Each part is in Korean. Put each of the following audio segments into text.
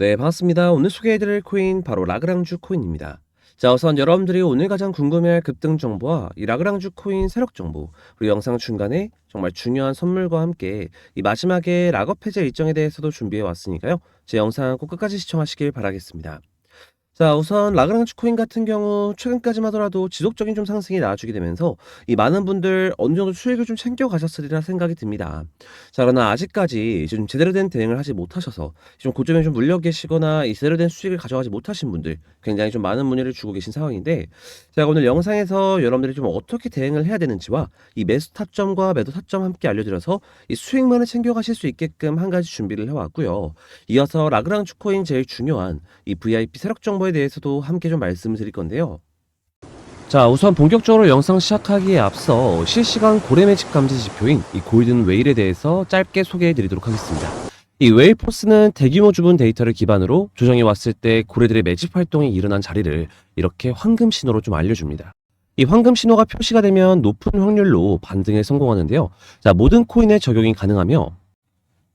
네, 반갑습니다. 오늘 소개해드릴 코인 바로 라그랑주 코인입니다. 자, 우선 여러분들이 오늘 가장 궁금해할 급등 정보와 이 라그랑주 코인 세력 정보, 그리고 영상 중간에 정말 중요한 선물과 함께 이 마지막에 락업 해제 일정에 대해서도 준비해 왔으니까요. 제 영상 꼭 끝까지 시청하시길 바라겠습니다. 자, 우선 라그랑주 코인 같은 경우 최근까지만 하더라도 지속적인 좀 상승이 나와주게 되면서 이 많은 분들 어느 정도 수익을 좀 챙겨 가셨으리라 생각이 듭니다. 자, 그러나 아직까지 좀 제대로 된 대응을 하지 못하셔서 좀 고점에 좀 물려 계시거나 이 제대로 된 수익을 가져가지 못하신 분들 굉장히 좀 많은 문의를 주고 계신 상황인데 제가 오늘 영상에서 여러분들이 좀 어떻게 대응을 해야 되는지와 이 매수 타점과 매도 타점 함께 알려드려서 이 수익만을 챙겨 가실 수 있게끔 한 가지 준비를 해왔고요. 이어서 라그랑주 코인 제일 중요한 이 VIP 세력 정보에 대해서도 함께 좀 말씀을 드릴 건데요. 자, 우선 본격적으로 영상 시작하기에 앞서 실시간 고래 매직 감지 지표인 이 골든 웨일에 대해서 짧게 소개해 드리도록 하겠습니다. 이 웨일 포스는 대규모 주분 데이터를 기반으로 조정이 왔을 때 고래들의 매집 활동이 일어난 자리를 이렇게 황금 신호로 좀 알려줍니다. 이 황금 신호가 표시가 되면 높은 확률로 반등에 성공하는데요. 자, 모든 코인에 적용이 가능하며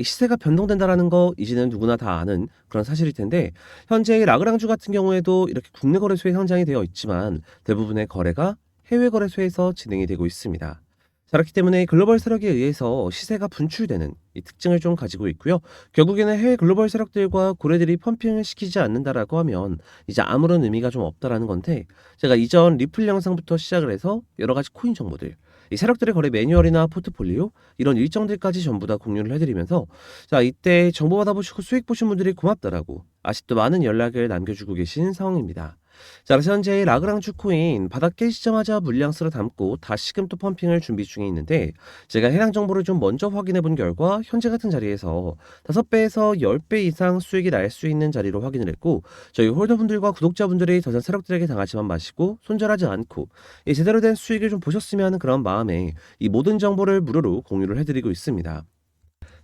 이 시세가 변동된다라는 거 이제는 누구나 다 아는 그런 사실일 텐데 현재 라그랑주 같은 경우에도 이렇게 국내 거래소에 상장이 되어 있지만 대부분의 거래가 해외 거래소에서 진행이 되고 있습니다. 자, 그렇기 때문에 글로벌 세력에 의해서 시세가 분출되는 이 특징을 좀 가지고 있고요. 결국에는 해외 글로벌 세력들과 고래들이 펌핑을 시키지 않는다라고 하면 이제 아무런 의미가 좀 없다라는 건데 제가 이전 리플 영상부터 시작을 해서 여러 가지 코인 정보들 이 세력들의 거래 매뉴얼이나 포트폴리오 이런 일정들까지 전부 다 공유를 해드리면서 자 이때 정보 받아보시고 수익 보신 분들이 고맙다라고 아직도 많은 연락을 남겨주고 계신 상황입니다. 자 그래서 현재 라그랑주 코인 바닥 깨지자마자 물량수를 담고 다시금 또 펌핑을 준비 중에 있는데 제가 해당 정보를 좀 먼저 확인해 본 결과 현재 같은 자리에서 5배에서 10배 이상 수익이 날 수 있는 자리로 확인을 했고 저희 홀더분들과 구독자분들이 더 이상 세력들에게 당하지만 마시고 손절하지 않고 이 제대로 된 수익을 좀 보셨으면 하는 그런 마음에 이 모든 정보를 무료로 공유를 해드리고 있습니다.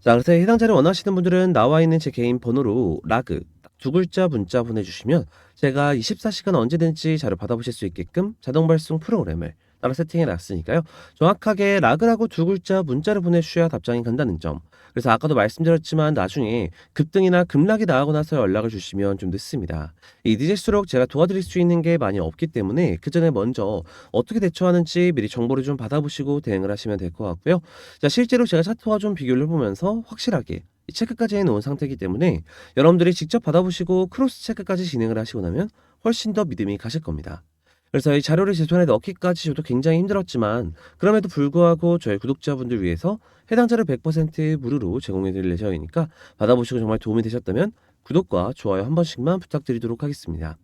자, 그래서 해당 자료 원하시는 분들은 나와 있는 제 개인 번호로 라그 딱 두 글자 문자 보내주시면 제가 24시간 언제든지 자료 받아보실 수 있게끔 자동 발송 프로그램을 따로 세팅해 놨으니까요. 정확하게 라그라고 두 글자 문자를 보내주셔야 답장이 간다는 점. 그래서 아까도 말씀드렸지만 나중에 급등이나 급락이 나가고 나서 연락을 주시면 좀 늦습니다. 이 늦을수록 제가 도와드릴 수 있는 게 많이 없기 때문에 그 전에 먼저 어떻게 대처하는지 미리 정보를 좀 받아보시고 대응을 하시면 될 것 같고요. 자, 실제로 제가 차트와 좀 비교를 해보면서 확실하게 이 체크까지 해놓은 상태이기 때문에 여러분들이 직접 받아보시고 크로스 체크까지 진행을 하시고 나면 훨씬 더 믿음이 가실 겁니다. 그래서 이 자료를 제 손에 넣기까지 저도 굉장히 힘들었지만 그럼에도 불구하고 저희 구독자분들 위해서 해당 자료 100% 무료로 제공해 드릴 예정이니까 받아보시고 정말 도움이 되셨다면 구독과 좋아요 한 번씩만 부탁드리도록 하겠습니다.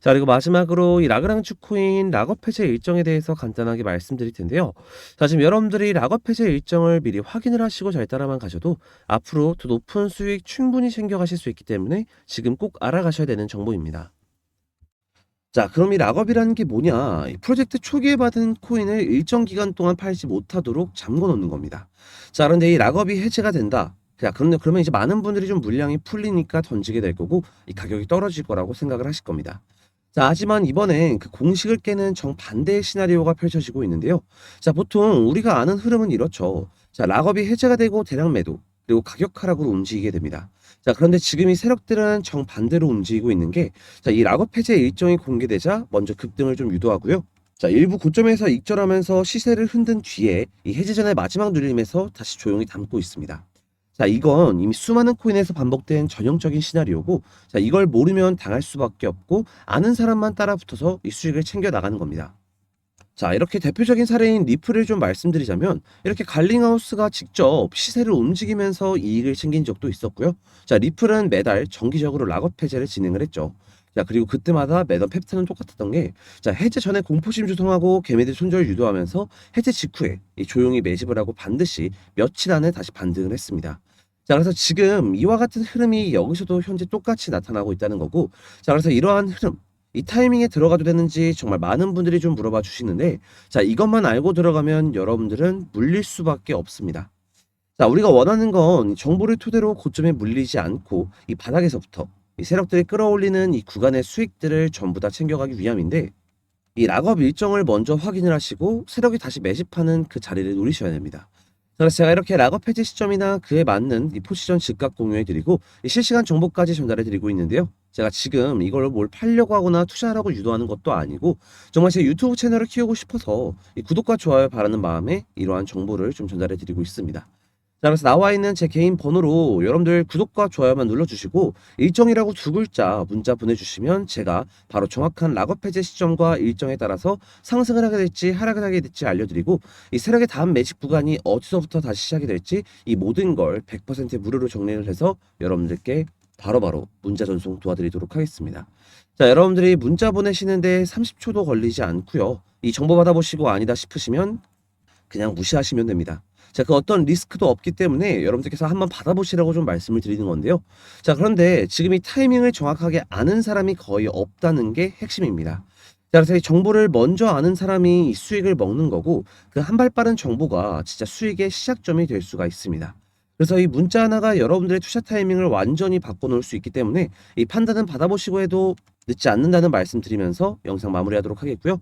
자, 그리고 마지막으로 이 라그랑주 코인 락업 해제 일정에 대해서 간단하게 말씀드릴 텐데요. 자, 지금 여러분들이 락업 해제 일정을 미리 확인을 하시고 잘 따라만 가셔도 앞으로 더 높은 수익 충분히 챙겨가실 수 있기 때문에 지금 꼭 알아가셔야 되는 정보입니다. 자, 그럼 이 락업이라는 게 뭐냐? 이 프로젝트 초기에 받은 코인을 일정 기간 동안 팔지 못하도록 잠궈 놓는 겁니다. 자, 그런데 이 락업이 해제가 된다. 자, 그런데 그러면 이제 많은 분들이 좀 물량이 풀리니까 던지게 될 거고 이 가격이 떨어질 거라고 생각을 하실 겁니다. 자, 하지만 이번엔 그 공식을 깨는 정반대의 시나리오가 펼쳐지고 있는데요. 자, 보통 우리가 아는 흐름은 이렇죠. 자, 락업이 해제가 되고 대량 매도, 그리고 가격 하락으로 움직이게 됩니다. 자, 그런데 지금 이 세력들은 정반대로 움직이고 있는 게, 자, 이 락업 해제 일정이 공개되자 먼저 급등을 좀 유도하고요. 자, 일부 고점에서 익절하면서 시세를 흔든 뒤에 이 해제 전의 마지막 눌림에서 다시 조용히 담고 있습니다. 자, 이건 이미 수많은 코인에서 반복된 전형적인 시나리오고, 자, 이걸 모르면 당할 수밖에 없고, 아는 사람만 따라 붙어서 이 수익을 챙겨 나가는 겁니다. 자, 이렇게 대표적인 사례인 리플을 좀 말씀드리자면 이렇게 갈링하우스가 직접 시세를 움직이면서 이익을 챙긴 적도 있었고요. 자, 리플은 매달 정기적으로 락업 해제를 진행을 했죠. 자, 그리고 그때마다 매달 팩트는 똑같았던 게, 자, 해제 전에 공포심 조성하고 개미들 손절 유도하면서 해제 직후에 이 조용히 매집을 하고 반드시 며칠 안에 다시 반등을 했습니다. 자, 그래서 지금 이와 같은 흐름이 여기서도 현재 똑같이 나타나고 있다는 거고, 자, 그래서 이러한 흐름, 이 타이밍에 들어가도 되는지 정말 많은 분들이 좀 물어봐 주시는데, 자, 이것만 알고 들어가면 여러분들은 물릴 수밖에 없습니다. 자, 우리가 원하는 건 정보를 토대로 고점에 물리지 않고 이 바닥에서부터 이 세력들이 끌어올리는 이 구간의 수익들을 전부 다 챙겨가기 위함인데, 이 락업 일정을 먼저 확인을 하시고 세력이 다시 매집하는 그 자리를 노리셔야 됩니다. 그래서 제가 이렇게 락업 해제 시점이나 그에 맞는 이 포지션 즉각 공유해 드리고 이 실시간 정보까지 전달해 드리고 있는데요. 제가 지금 이걸 뭘 팔려고 하거나 투자하라고 유도하는 것도 아니고 정말 제 유튜브 채널을 키우고 싶어서 이 구독과 좋아요 바라는 마음에 이러한 정보를 좀 전달해 드리고 있습니다. 자, 그래서 나와 있는 제 개인 번호로 여러분들 구독과 좋아요만 눌러주시고 일정이라고 두 글자 문자 보내주시면 제가 바로 정확한 락업 해제 시점과 일정에 따라서 상승을 하게 될지 하락을 하게 될지 알려드리고 이 세력의 다음 매직 구간이 어디서부터 다시 시작이 될지 이 모든 걸 100% 무료로 정리를 해서 여러분들께 바로바로 문자 전송 도와드리도록 하겠습니다. 자, 여러분들이 문자 보내시는데 30초도 걸리지 않고요. 이 정보 받아보시고 아니다 싶으시면 그냥 무시하시면 됩니다. 자, 그 어떤 리스크도 없기 때문에 여러분들께서 한번 받아보시라고 좀 말씀을 드리는 건데요. 자, 그런데 지금 이 타이밍을 정확하게 아는 사람이 거의 없다는 게 핵심입니다. 자, 그래서 이 정보를 먼저 아는 사람이 이 수익을 먹는 거고 그 한 발 빠른 정보가 진짜 수익의 시작점이 될 수가 있습니다. 그래서 이 문자 하나가 여러분들의 투자 타이밍을 완전히 바꿔놓을 수 있기 때문에 이 판단은 받아보시고 해도 늦지 않는다는 말씀 드리면서 영상 마무리하도록 하겠고요.